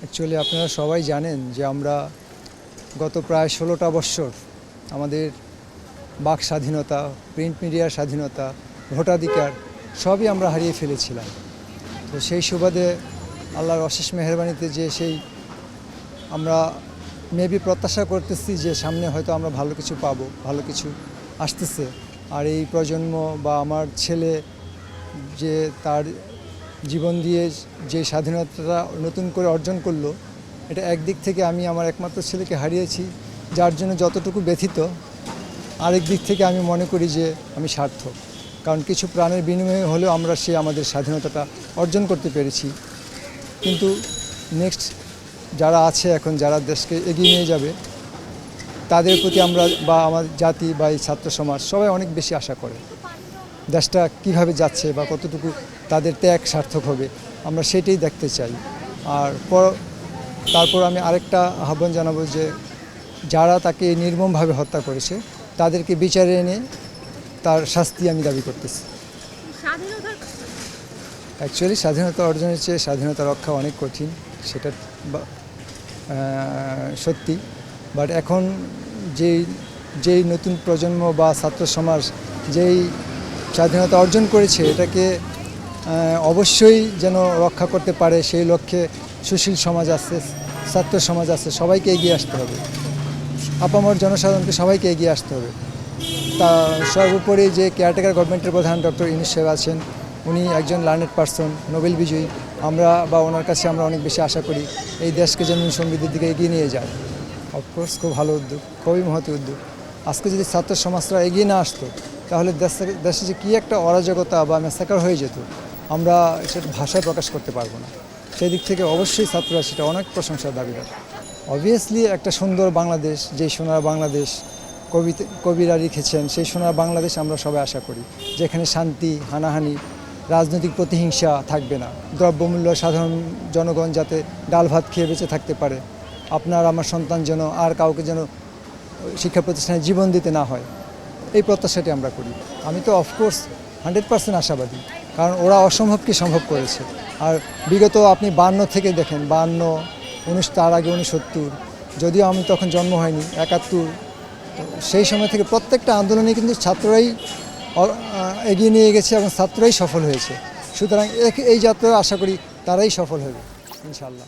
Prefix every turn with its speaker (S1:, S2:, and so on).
S1: Actually আপনারা সবাই জানেন যে আমরা গত প্রায় ষোলোটা বৎসর আমাদের বাক স্বাধীনতা প্রিন্ট মিডিয়ার স্বাধীনতা, ভোটাধিকার সবই আমরা হারিয়ে ফেলেছিলাম। তো সেই সুবাদে আল্লাহর অশেষ মেহরবানিতে যে সেই আমরা মেবি প্রত্যাশা করতেছি যে সামনে হয়তো আমরা ভালো কিছু পাবো, ভালো কিছু আসতেছে। আর এই প্রজন্ম বা আমার ছেলে যে তার জীবন দিয়ে যে স্বাধীনতাটা নতুন করে অর্জন করল, এটা একদিক থেকে আমি আমার একমাত্র ছেলেকে হারিয়েছি, যার জন্য যতটুকু ব্যথিত, আরেক দিক থেকে আমি মনে করি যে আমি সার্থক। কারণ কিছু প্রাণের বিনিময়ে হলেও আমরা সে আমাদের স্বাধীনতাটা অর্জন করতে পেরেছি। কিন্তু নেক্সট যারা আছে এখন, যারা দেশকে এগিয়ে নিয়ে যাবে, তাদের প্রতি আমরা বা আমার জাতি বা এই ছাত্র সমাজ সবাই অনেক বেশি আশা করে। দেশটা কীভাবে যাচ্ছে বা কতটুকু তাদের ত্যাগ সার্থক হবে। আমরা সেটাই দেখতে চাই। আর পর তারপর আমি আরেকটা আহ্বান জানাব যে যারা তাকে নির্মমভাবে হত্যা করেছে তাদেরকে বিচারে এনে তার শাস্তি আমি দাবি করতেছি। অ্যাকচুয়ালি স্বাধীনতা অর্জনের চেয়ে স্বাধীনতা রক্ষা অনেক কঠিন সেটা বা- সত্যি। বাট এখন যেই যেই নতুন প্রজন্ম বা ছাত্র সমাজ যেই স্বাধীনতা অর্জন করেছে এটাকে অবশ্যই যেন রক্ষা করতে পারে, সেই লক্ষ্যে সুশীল সমাজ আছে, ছাত্র সমাজ আছে, সবাইকে এগিয়ে আসতে হবে। আপামর জনসাধারণকে সবাইকে এগিয়ে আসতে হবে। তা সর্বোপরি যে কেয়ারটেকার গভর্নমেন্টের প্রধান ডক্টর ইনিস সাহেব আছেন, উনি একজন লার্নেড পার্সন নোবেল বিজয়ী। আমরা বা ওনার কাছে আমরা অনেক বেশি আশা করি এই দেশকে যেন সমৃদ্ধির দিকে এগিয়ে নিয়ে যায়। অফকোর্স খুব ভালো উদ্যোগ, খুবই মহৎ উদ্যোগ। আজকে যদি ছাত্র সমাজরা এগিয়ে না আসতো, তাহলে দেশে দেশে যে কী একটা অরাজকতা বা মেসাকার হয়ে যেত। আমরা সেটা ভাষায় প্রকাশ করতে পারব না। সেই দিক থেকে অবশ্যই ছাত্ররা সেটা অনেক প্রশংসার দাবিদার অবভিয়াসলি একটা সুন্দর বাংলাদেশ যে সোনার বাংলাদেশ কবিতে, কবিরা লিখেছেন, সেই সোনার বাংলাদেশ আমরা সবাই আশা করি। যেখানে শান্তি, হানাহানি, রাজনৈতিক প্রতিহিংসা থাকবে না। দ্রব্যমূল্য সাধারণ জনগণ যাতে ডাল ভাত খেয়ে বেঁচে থাকতে পারে। আপনার, আমার সন্তান যেন আর কাউকে যেন শিক্ষা প্রতিষ্ঠানে জীবন দিতে না হয়। এই প্রত্যাশাটি আমরা করি। আমি তো অফকোর্স হান্ড্রেড পার্সেন্ট আশাবাদী। কারণ ওরা অসম্ভবকে সম্ভব করেছে। আর বিগত আপনি বান্ন থেকে দেখেন, বান্ন, উনিশ, তার আগে উনিশত্তর যদিও আমি তখন জন্ম হয়নি, একাত্তর সেই সময় থেকে প্রত্যেকটা আন্দোলনে কিন্তু ছাত্ররাই এগিয়ে নিয়ে গেছে এবং ছাত্ররাই সফল হয়েছে। সুতরাং এই যাত্রা আশা করি তারাই সফল হবে ইনশাল্লাহ